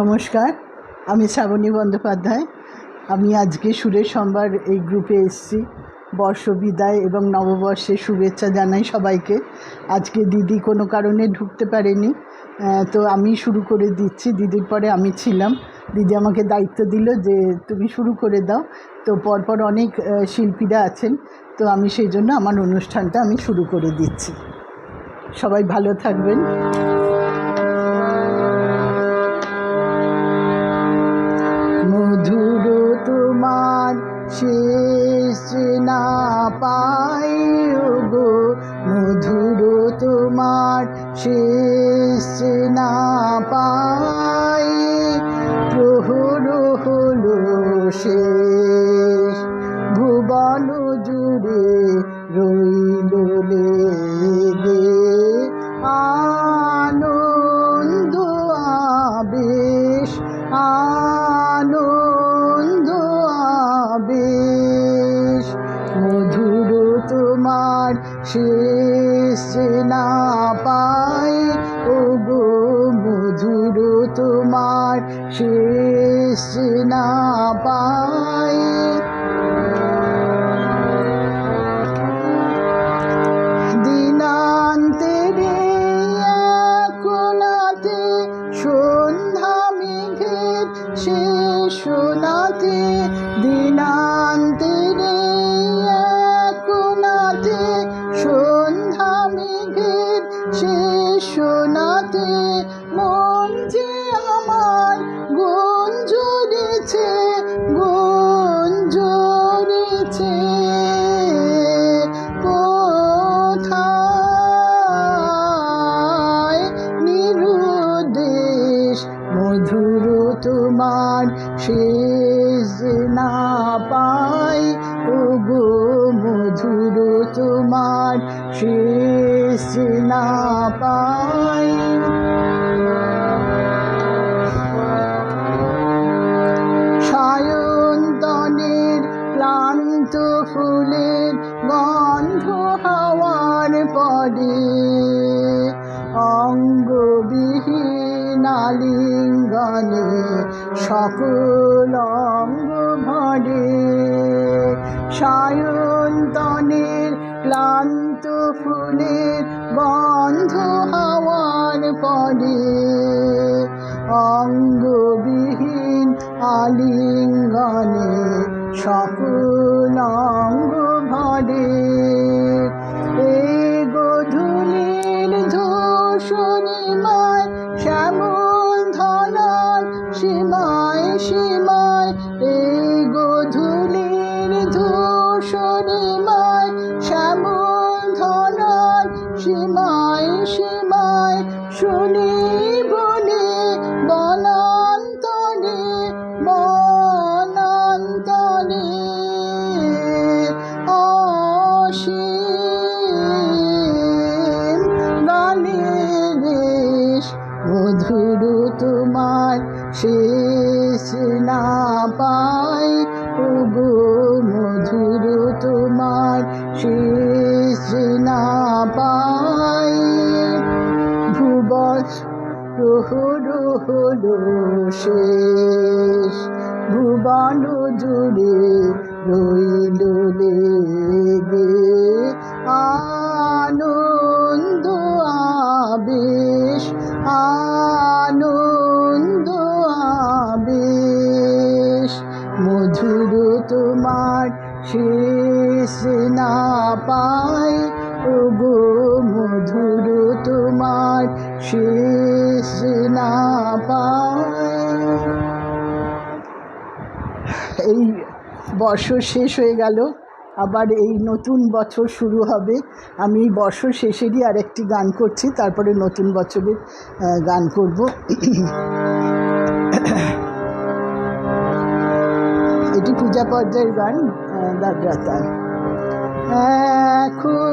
নমস্কার, আমি শ্রাবণী বন্দ্যোপাধ্যায়। আমি আজকে সুরের সম্বার এই গ্রুপে এসেছি। বর্ষ বিদায় এবং নববর্ষের শুভেচ্ছা জানাই সবাইকে। আজকে দিদি কোনো কারণে ঢুকতে পারেনি। তো আমি শুরু করে দিচ্ছি। দিদির পরে আমি ছিলাম। দিদি আমাকে দায়িত্ব দিল যে তুমি শুরু করে দাও। তো পরপর অনেক শিল্পীরা আছেন। তো আমি সেই জন্য আমার অনুষ্ঠানটা আমি শুরু করে দিচ্ছি। সবাই ভালো থাকবেন। শেষ না পাই। প্রহর হলো শেষ তোমার শেষ না পাই দিনান্তেরে কোনাতে সন্ধ্যা মেঘের শেষ শোনাতে দিনান্তেরে কোনাতে সন্ধ্যা মেঘের শেষ শোনাতে শেষ না পাই সায়ন্তনের ক্লান্ত ফুলের গন্ধ হাওয়ার পরে অঙ্গবিহীন আলিঙ্গনে সকল অঙ্গ ভরে। সায়ন্তনের ক্লান্ত ফুলের বন্ধ হওয়ার পরে অঙ্গবিহীন আলিঙ্গনে সকল ভুবন জুড়ে রইল লেগে আনন্দ আবেশ আনন্দ আবেশ। মধুর তোমার শেষ না পাই ও মধুর তোমার শেষ না বছর শেষ হয়ে গেল। আবার এই নতুন বছর শুরু হবে। আমি বছর শেষেরই আরেকটি গান করছি, তারপরে নতুন বছরের গান করব। এটি পূজা পর্যায়ের গান হ্যাঁ এখন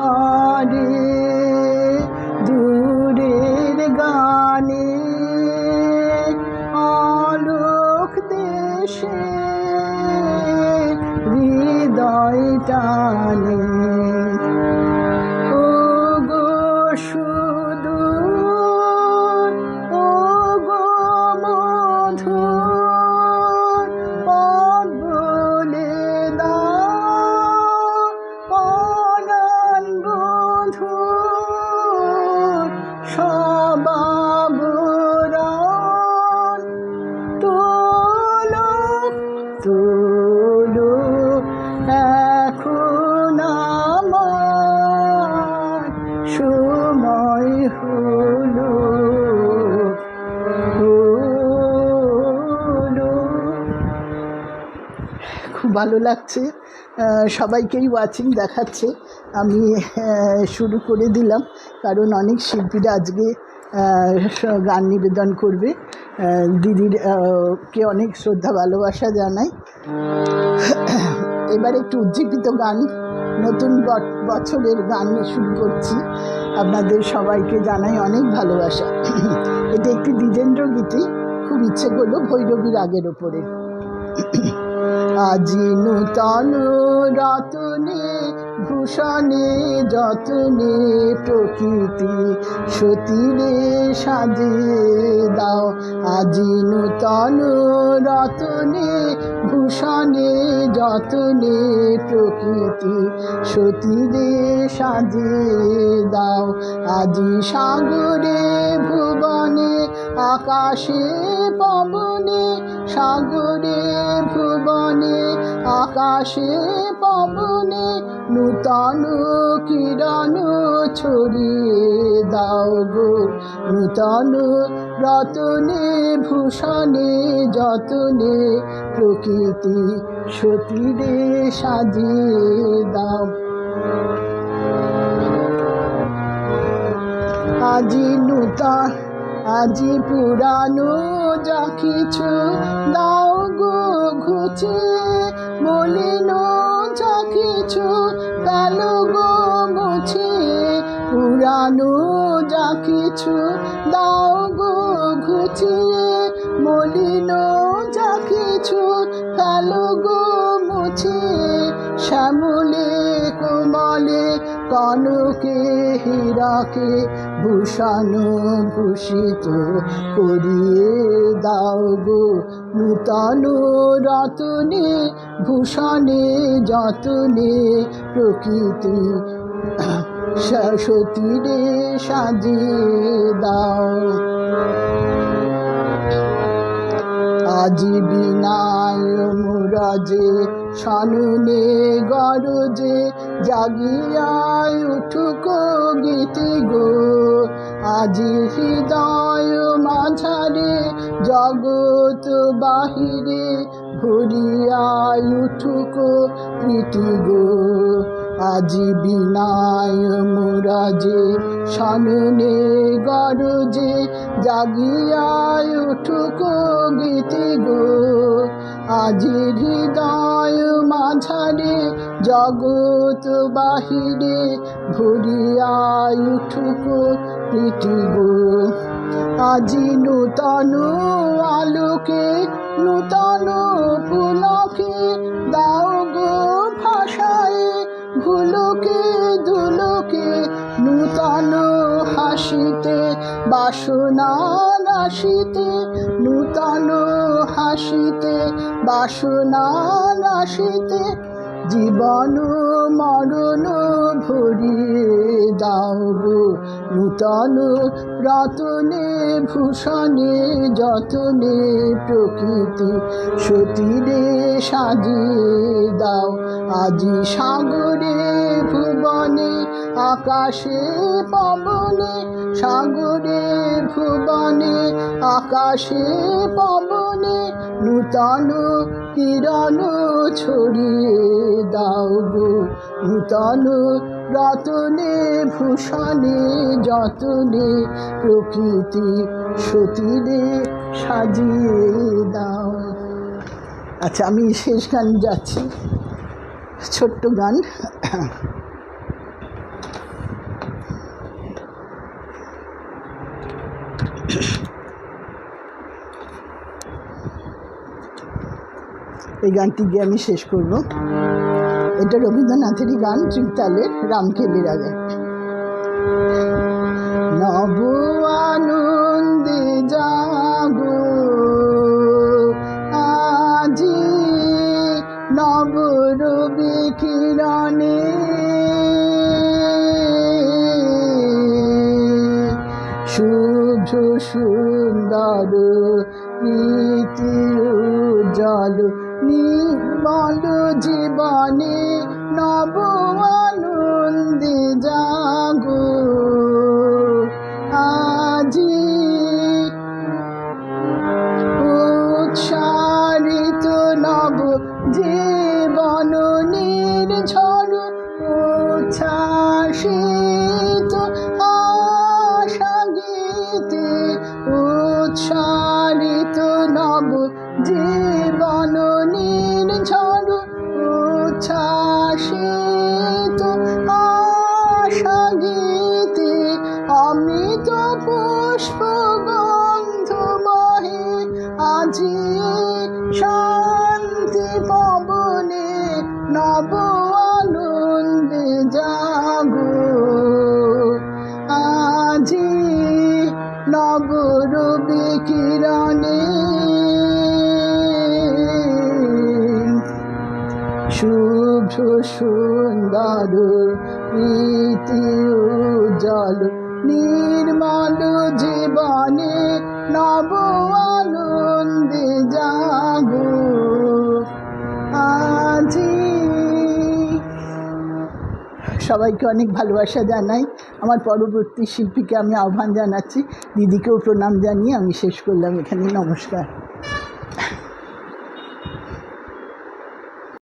আকাশ ভালো লাগছে। সবাইকেই ওয়াচিং দেখাচ্ছে। আমি শুরু করে দিলাম। কারণ অনেক শিল্পীরা আজকে গান নিবেদন করবে। দিদির কে অনেক শ্রদ্ধা, ভালোবাসা জানাই। এবার একটু উজ্জীবিত গান। নতুন বছরের গান শুরু করছি। আপনাদের সবাইকে জানাই অনেক ভালোবাসা। এটা একটি দ্বিজেন্দ্র গীতি খুব ইচ্ছে করল ভৈরবীর আগের ওপরে। আজি নূতন রতনে, ভূষণে যতনে প্রকৃতি সতীরে সাজিয়ে দাও। আজি নূতন রতনে, ভূষণে যতনে প্রকৃতি সতীরে সাজিয়ে দাও। আজি সাগরে, ভুবনে, আকাশে, পবনে সাগরে ভুবনে, আকাশে পবনে, নূতন কিরণ ছড়িয়ে দাও গো। নূতন রতনে, ভূষণে যতনে, প্রকৃতি সতীরে সাজিয়ে দাও। আজি নূতন, আজি পুরানো যা কিছু দাও গো ঘুচিয়ে মলিন যা কিছু কালো গো মুছিয়ে পুরানো যা কিছু দাও গো ঘুচিয়ে মলিন যা কিছু কালো গো মুছিয়ে শ্যামলে কোমলে কনকে হীরাকে ভূষণ ভূষিত করিয়ে দাও গো নূতন রতনে, ভূষণে যতনে প্রকৃতি সতীরে সাজিয়ে দাও। আজি বিনায় মুরাজে সানুনে গরজে জাগিয়ায় উঠুক গীতি গো। আজি হৃদয় মাঝারে জগৎ বাহিরে ভরিয়ায় উঠুক প্রীতি গো। আজি বিনায় মুরাজে সানুনে গরজে জাগিয়ায় উঠুক গীতি গো। আজি হৃদয় মাঝারে, জগৎ বাহিরে ভরিয়ায় উঠুক গো। আজি নূতন আলোকে, নূতন পুলকে দাও গো ভাষায়, ভুলকে দুলোকে নূতন হাসিতে, বাসনা নাশিতে নূতন হাসিতে, বাসনা নাশিতে জীবন মরণ ভরিয়ে দাও গো। নূতন রতনে, ভূষণে, যতনে প্রকৃতি, সতীরে সাজিয়ে দাও। আজি সাগরে, ভুবনে, আকাশে, পবনে, সাগরে, ভুবনে, আকাশে, পবনে নূতন কিরণ ছড়িয়ে দাও গো। নূতন রতনে, ভূষণে, যতনে প্রকৃতি সতীরে সাজিয়ে দাও। আচ্ছা আমি শেষ গান যাচ্ছি। ছোট্ট গান। এই গানটি গিয়ে আমি শেষ করব। এটা রবীন্দ্রনাথেরই গান, ত্রিতালের রামকে বেরাগে নব আনন্দে জাগো, আজি নব রবি কিরণে। শুভ সুন্দর প্রীতি উজ্জ্বল নির্মল জীবনে নব আজি শান্তি পবনে নব আনন্দে জাগো। আজি নব রবি কিরণে শুভ সুন্দর প্রীতি উজ্জ্বল নির্মল জীবনে নব আজি সবাইকে অনেক ভালোবাসা জানাই। আমার পরবর্তী শিল্পীকে আমি আহ্বান জানাচ্ছি। দিদিকেও প্রণাম জানিয়ে আমি শেষ করলাম। এখানে নমস্কার।